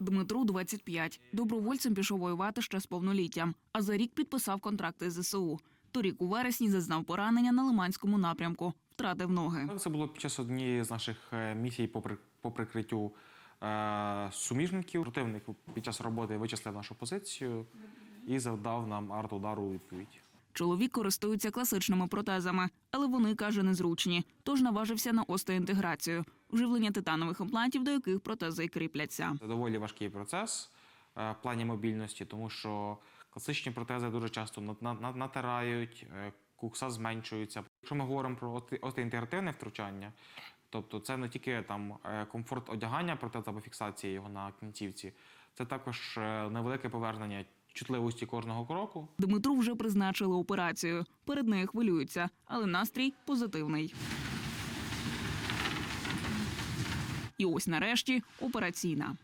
Дмитру 25. Добровольцем пішов воювати ще з повноліттям, а за рік підписав контракти з ЗСУ. Торік у вересні зазнав поранення на Лиманському напрямку, втратив ноги. Це було під час однієї з наших е, місій по, прикриттю е, суміжників. Противник під час роботи вичислив нашу позицію і завдав нам арт-удару у відповідь. Чоловік користується класичними протезами, але вони каже незручні. Тож наважився на остеінтеграцію – вживлення титанових імплантів, до яких протези кріпляться. Це доволі важкий процес е, в плані мобільності, тому що класичні протези дуже часто на- на- на- натирають, е, кукса зменшується. Якщо ми говоримо про остеінтегративне втручання, тобто це не тільки там е, комфорт одягання протеза або фіксації його на кінцівці, це також невелике повернення чутливості кожного кроку. Дмитру вже призначили операцію. Перед нею хвилюються, але настрій позитивний. І ось нарешті операційна.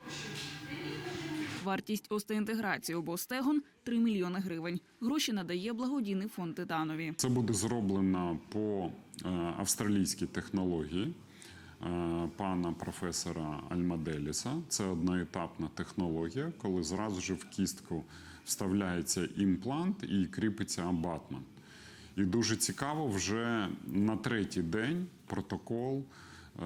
Вартість остеінтеграції обох стегон – 3 мільйони гривень. Гроші надає благодійний фонд Титанові. Це буде зроблено по е, австралійській технології е, пана професора Альмаделіса. Це одноетапна технологія, коли зразу ж в кістку вставляється імплант і кріпиться абатмент. І дуже цікаво, вже на третій день протокол е,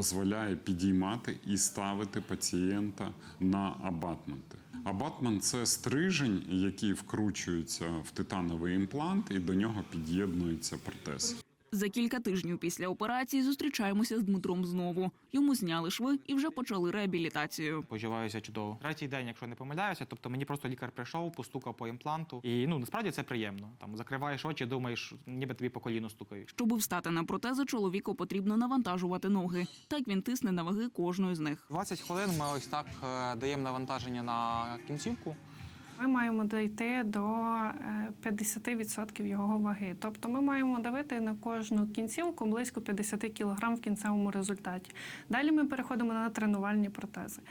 дозволяє підіймати і ставити пацієнта на абатменти. Абатмент це стрижень, який вкручується в титановий імплант, і до нього під'єднується протез. За кілька тижнів після операції зустрічаємося з Дмитром знову. Йому зняли шви і вже почали реабілітацію. Почуваюся чудово. Третій день, якщо не помиляюся, тобто мені просто лікар прийшов, постукав по імпланту. І ну насправді це приємно. Там закриваєш очі, думаєш, ніби тобі по коліну стукають. Щоби встати на протези, чоловіку потрібно навантажувати ноги. Так він тисне на ваги кожної з них. 20 хвилин ми ось так е, даємо навантаження на кінцівку. Ми маємо дійти до е, 50% його ваги. Тобто ми маємо давити на кожну кінцівку близько 50 кг в кінцевому результаті. Далі ми переходимо на тренувальні протези.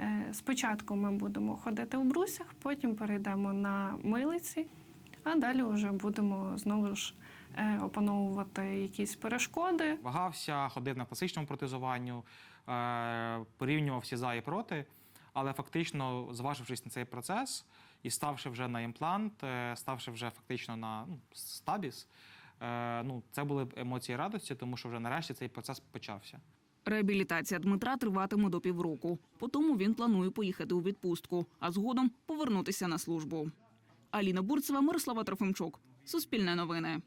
Е, Спочатку ми будемо ходити в брусях, потім перейдемо на милиці, а далі вже будемо знову ж е, опановувати якісь перешкоди. Вагався, ходив на класичному протезуванню, е, порівнював всі за і проти. Але фактично, зважившись на цей процес і ставши вже на імплант, е, ставши вже фактично на ну, стабіс, е, ну, це були емоції радості, тому що вже нарешті цей процес почався. Реабілітація Дмитра триватиме до півроку. Потім він планує поїхати у відпустку, а згодом повернутися на службу. Аліна Бурцева, Мирослава Трофимчук. Суспільне новини.